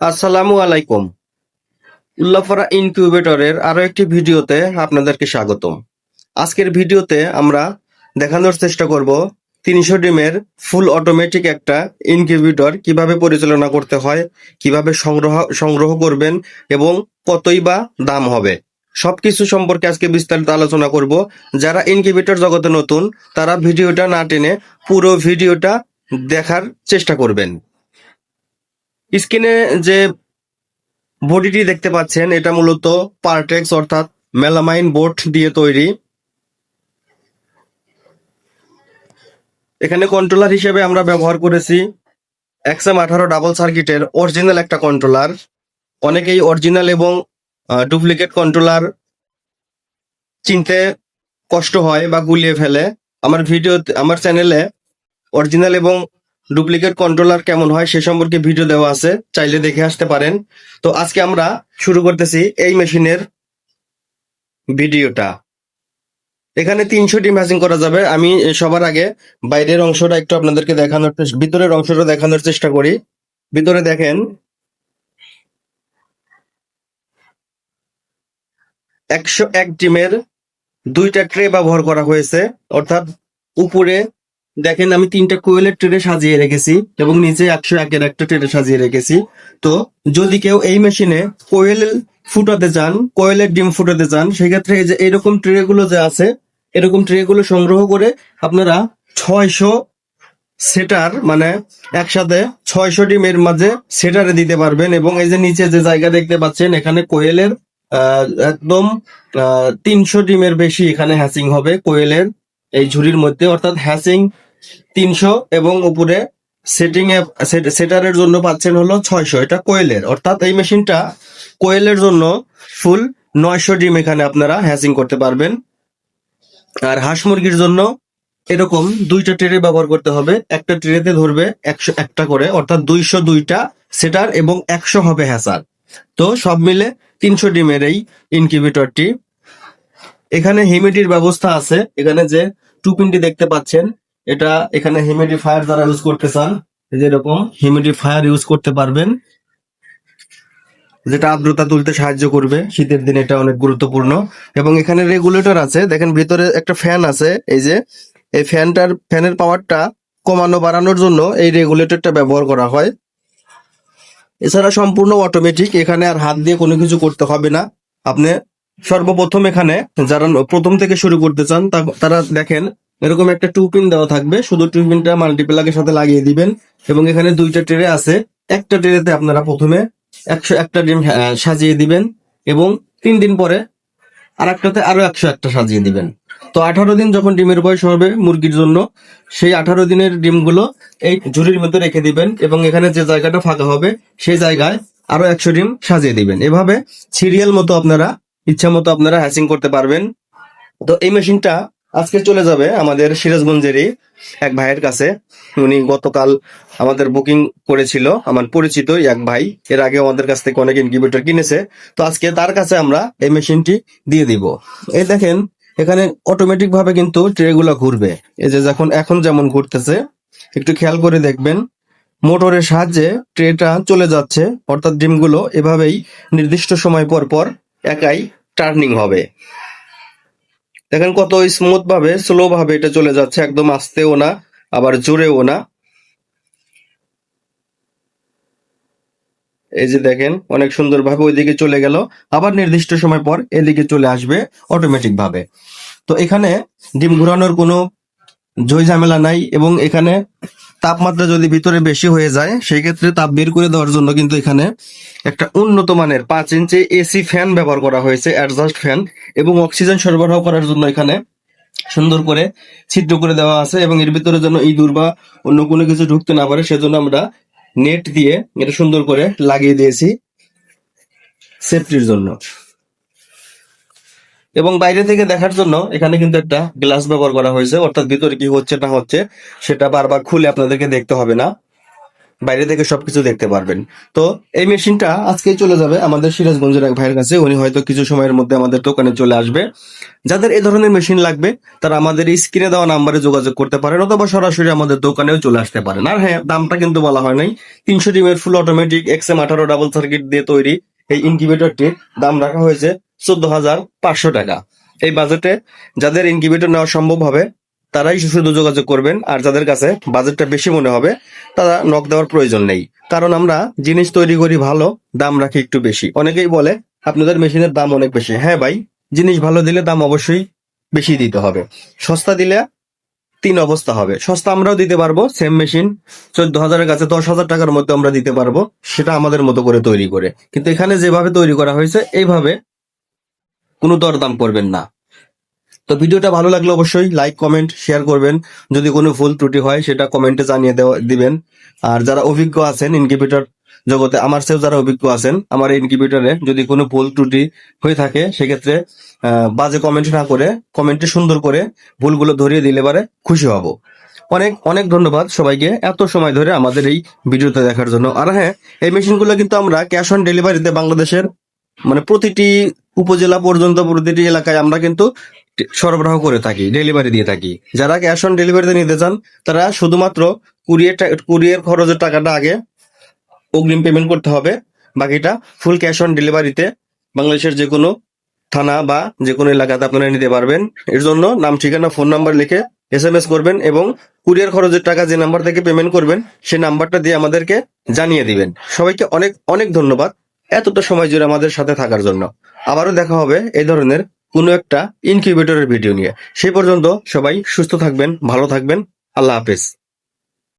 আসসালামু আলাইকুম। উল্লাফারা ইনকিউবেটরের আরও একটি ভিডিওতে আপনাদেরকে স্বাগতম। আজকের ভিডিওতে আমরা দেখানোর চেষ্টা করব তিনশো ডিমের ফুল অটোমেটিক একটা ইনকিউবেটর কীভাবে পরিচালনা করতে হয়, কীভাবে সংগ্রহ সংগ্রহ করবেন এবং কতই বা দাম হবে। সবকিছু সম্পর্কে আজকে বিস্তারিত আলোচনা করব। যারা ইনকিউবেটর জগতে নতুন, তারা ভিডিওটা না টেনে পুরো ভিডিওটা দেখার চেষ্টা করবেন। স্ক্রিনে যে বডিটি দেখতে পাচ্ছেন, এটা মূলত পার্টেক্স অর্থাৎ মেলামাইন বোর্ড দিয়ে তৈরি। এখানে কন্ট্রোলার হিসেবে আমরা ব্যবহার করেছি এক্সএম আঠারো ডাবল সার্কিটের অরিজিনাল একটা কন্ট্রোলার অনেকেই অরিজিনাল এবং ডুপ্লিকেট কন্ট্রোলার চিনতে কষ্ট হয় বা গুলিয়ে ফেলে। আমার ভিডিও আমার চ্যানেলে অরিজিনাল এবং ডুপ্লিকেট কন্ট্রোলার কেমন হয় সে সম্পর্কে ভিডিও দেওয়া আছে, চাইলে দেখে আসতে পারেন। তো আজকে আমরা শুরু করতেছি এই মেশিনের ভিডিওটা। এখানে তিনশো ডিম হ্যাচিং করা যাবে। আমি সবার আগে বাইরের অংশটা একটু আপনাদেরকে দেখানোর ভিতরের অংশটা দেখানোর চেষ্টা করি। ভিতরে দেখেন। একশো এক ডিমের দুইটা ট্রে ব্যবহার করা হয়েছে, অর্থাৎ উপরে দেখেন, আমি তিনটা কোয়েলের ট্রে সাজিয়ে রেখেছি এবং নিচে একশো একের একটা ট্রে সাজিয়ে রেখেছি। তো যদি কেউ এই মেশিনে কোয়েল ফুটাতে চান, কোয়েলের ডিম ফুটাতে চান, সেক্ষেত্রে এই যে এরকম ট্রে গুলো যে আছে, এরকম ট্রে গুলো সংগ্রহ করে আপনারা ছয়শো সেটার মানে একসাথে ছয়শো ডিমের মাঝে সেটারে দিতে পারবেন এবং এই যে নিচে যে জায়গা দেখতে পাচ্ছেন, এখানে কোয়েলের একদম তিনশো ডিমের বেশি এখানে হ্যাচিং হবে কোয়েলের এই ঝুড়ির মধ্যে। অর্থাৎ হ্যাচিং তিনশো এবং উপরে সেটিং এ সেট- সেটারের জন্য পাচ্ছেন হলো ছয়শো। এটা কোয়েলের অর্থাৎ এই মেশিনটা কোয়েলের জন্য ফুল নয়শো ডিম এখানে আপনারা হ্যাচিং করতে পারবেন। আর হাঁস মুরগির জন্য এরকম দুইটা ট্রে ব্যবহার করতে হবে। একটা ট্রেতে ধরবে একশো, একটা করে। অর্থাৎ দুইশো দুইটা সেটার এবং একশো হবে হ্যাসার তো সব মিলে তিনশো ডিমের এই ইনকিউবেটরটি এখানে হিউমিডিটির ব্যবস্থা আছে। এখানে যে টুপিনটি দেখতে পাচ্ছেন এটা এখানে হিউমিডিফায়ার যারা ইউজ করতে চান, এই যে এরকম হিউমিডিফায়ার ইউজ করতে পারবেন। যেটা আর্দ্রতা তুলতে সাহায্য করবে, শীতের দিনে এটা অনেক গুরুত্বপূর্ণ। এবং এখানে রেগুলেটর আছে, দেখেন ভিতরে একটা ফ্যান আছে, এই যে এই ফ্যানটার ফ্যানের পাওয়ারটা কমানো, বাড়ানোর জন্য এই রেগুলেটরটা ব্যবহার করা হয়। এছাড়া সম্পূর্ণ অটোমেটিক এখানে আর হাত দিয়ে কোনো কিছু করতে হবে না। আপনি সর্বপ্রথম এখানে যারা প্রথম থেকে শুরু করতে চান তারা দেখেন এরকম একটা টু পিন দেওয়া থাকবে। শুধু টু পিনটা মাল্টিপ্লাগের সাথে লাগিয়ে দিবেন এবং এখানে দুইটা ট্রে আছে। একটা ট্রেতে আপনারা প্রথমে একশো একটা ডিম সাজিয়ে দিবেন এবং তিন দিন পরে আর একটাতে আরও একশো একটা সাজিয়ে দিবেন। তো আঠারো দিন যখন ডিমের বয়স হবে মুরগির জন্য, সেই আঠারো দিনের ডিমগুলো এই ঝুড়ির মধ্যে রেখে দিবেন এবং এখানে যে জায়গাটা ফাঁকা হবে, সেই জায়গায় আরও একশো ডিম সাজিয়ে দিবেন। এভাবে সিরিয়াল মতো আপনারা, ইচ্ছা মতো আপনারা হ্যাচিং করতে পারবেন। তো এই মেশিনটা আজকে চলে যাবে আমাদের সিরাজগঞ্জেরই এক ভাইয়ের কাছে। উনি গতকাল আমাদের বুকিং করেছিল, আমার পরিচিত এক ভাই। এর আগে আমাদের কাছ থেকে অনেক ইনকিউবেটর কিনেছে। তো আজকে তার কাছে আমরা এই মেশিনটি দিয়ে দিব। এই দেখেন, এখানে অটোমেটিক ভাবে কিন্তু ট্রে গুলা ঘুরবে। এই যে যখন, এখন যেমন ঘুরতেছে, একটু খেয়াল করে দেখবেন, মোটরের সাহায্যে ট্রেটা চলে যাচ্ছে। অর্থাৎ ডিমগুলো এভাবেই নির্দিষ্ট সময় পর পর একাই টার্নিং হবে। দেখেন কত স্মুথ ভাবে স্লো ভাবে এটা চলে যাচ্ছে, একদম আস্তেও না, আবার জোরেও না। এই যে দেখেন, অনেক সুন্দরভাবে ওইদিকে চলে গেল। আবার নির্দিষ্ট সময় পর এদিকে চলে আসবে অটোমেটিক ভাবে। তো এখানে ডিম ঘুরানোর কোনো জয় ঝামেলা নাই এবং এখানে তাপমাত্রা যদি ভিতরে বেশি হয়ে যায়, সেই ক্ষেত্রে তাপ বের করে দেওয়ার জন্য কিন্তু এখানে একটা উন্নত মানের পাঁচ ইঞ্চি এসি ফ্যান ব্যবহার করা হয়েছে অ্যাডজাস্ট ফ্যান এবং অক্সিজেন সরবরাহ করার জন্য এখানে সুন্দর করে ছিদ্র করে দেওয়া আছে, এবং এর ভিতরে যেন ইঁদুর বা অন্য কোনো কিছু ঢুকতে না পারে, সেজন্য আমরা নেট দিয়ে এটা সুন্দর করে লাগিয়ে দিয়েছি সেফটির জন্য। এবং বাইরে থেকে দেখার জন্য এখানে কিন্তু একটা গ্লাস ব্যবহার করা হয়েছে। অর্থাৎ ভিতরে কি হচ্ছে না হচ্ছে, সেটা বারবার খুলে আপনাদেরকে দেখতে হবে না। বাইরে থেকে সবকিছু দেখতে পারবেন। তো এই মেশিনটা আজকেই চলে যাবে আমাদের সিরাজগঞ্জের এক ভাইয়ের কাছে। উনি হয়তো কিছু সময়ের মধ্যে আমাদের দোকানে চলে আসবে। যাদের এই ধরনের মেশিন লাগবে, তারা আমাদের এই স্ক্রিনে দেওয়া নাম্বারে যোগাযোগ করতে পারেন অথবা সরাসরি আমাদের দোকানেও চলে আসতে পারেন। আর হ্যাঁ দামটা কিন্তু বলা হয় নাই। তিনশো ডিমের ফুল অটোমেটিক এক্সএম আঠারো ডাবল সার্কিট দিয়ে তৈরি এই ইনকিউবেটরটির দাম রাখা হয়েছে চোদ্দ হাজার পাঁচশো টাকা। এই বাজেটে যাদের ইনকিউবেটর নেওয়া সম্ভব হবে, তারাই শুধু যোগাযোগ করবেন আর যাদের কাছে বাজেটটা বেশি মনে হবে, তারা নক দেওয়ার প্রয়োজন নেই। কারণ আমরা জিনিস তৈরি করি ভালো, দাম রাখি একটু বেশি। অনেকেই বলে, আপনাদের মেশিনের দাম অনেক বেশি। হ্যাঁ ভাই, জিনিস ভালো দিলে দাম অবশ্যই বেশি দিতে হবে। সস্তা দিলে তিন অবস্থা হবে। সস্তা আমরাও দিতে পারব সেম মেশিন চোদ্দ হাজারের কাছে দশ হাজার টাকার মধ্যে আমরা দিতে পারব, সেটা আমাদের মতো করে তৈরি করে। কিন্তু এখানে যেভাবে তৈরি করা হয়েছে, এইভাবে কোনো দরদাম করবেন না। তো ভিডিওটা ভালো লাগলে অবশ্যই লাইক কমেন্ট শেয়ার করবেন। যদি কোনো ভুল ত্রুটি হয়, সেটা কমেন্টে জানিয়ে দিবেন। আর যারা অভিজ্ঞ আছেন ইনকিউবেটর জগতে, আমার চেয়েও যারা অভিজ্ঞ আছেন, আমার এই ইনকিউবেটরে যদি কোনো ভুল ত্রুটি হয়ে থাকে, সেক্ষেত্রে বাজে কমেন্ট না করে কমেন্টে সুন্দর করে ভুলগুলো ধরিয়ে দিলে পারে খুশি হব। অনেক অনেক ধন্যবাদ সবাইকে এত সময় ধরে আমাদের এই ভিডিওতে দেখার জন্য। আর হ্যাঁ এই মেশিনগুলো কিন্তু আমরা ক্যাশ অন ডেলিভারিতে বাংলাদেশের মানে প্রতিটি উপজেলা পর্যন্ত প্রতিটি এলাকায় আমরা কিন্তু সরবরাহ করে থাকি ডেলিভারি দিয়ে থাকি। যারা ক্যাশ অন ডেলিভারিতে নিতে চান, তারা শুধুমাত্র কুরিয়ার কুরিয়ার খরচের টাকাটা আগে অগ্রিম পেমেন্ট করতে হবে। বাকিটা ফুল ক্যাশ অন ডেলিভারিতে বাংলাদেশের যে কোনো থানা বা যে কোনো এলাকাতে আপনারা নিতে পারবেন। এর জন্য নাম, ঠিকানা ফোন নাম্বার লিখে এস এম এস করবেন এবং কুরিয়ার খরচের টাকা যে নাম্বার থেকে পেমেন্ট করবেন, সেই নাম্বারটা দিয়ে আমাদেরকে জানিয়ে দিবেন। সবাইকে অনেক অনেক ধন্যবাদ। এতটা সময় জুড়ে আমাদের সাথে থাকার জন্য। আবারও দেখা হবে এই ধরনের কোনো একটা ইনকিউবেটরের ভিডিও নিয়ে। সেই পর্যন্ত সবাই সুস্থ থাকবেন, ভালো থাকবেন। আল্লাহ হাফেজ।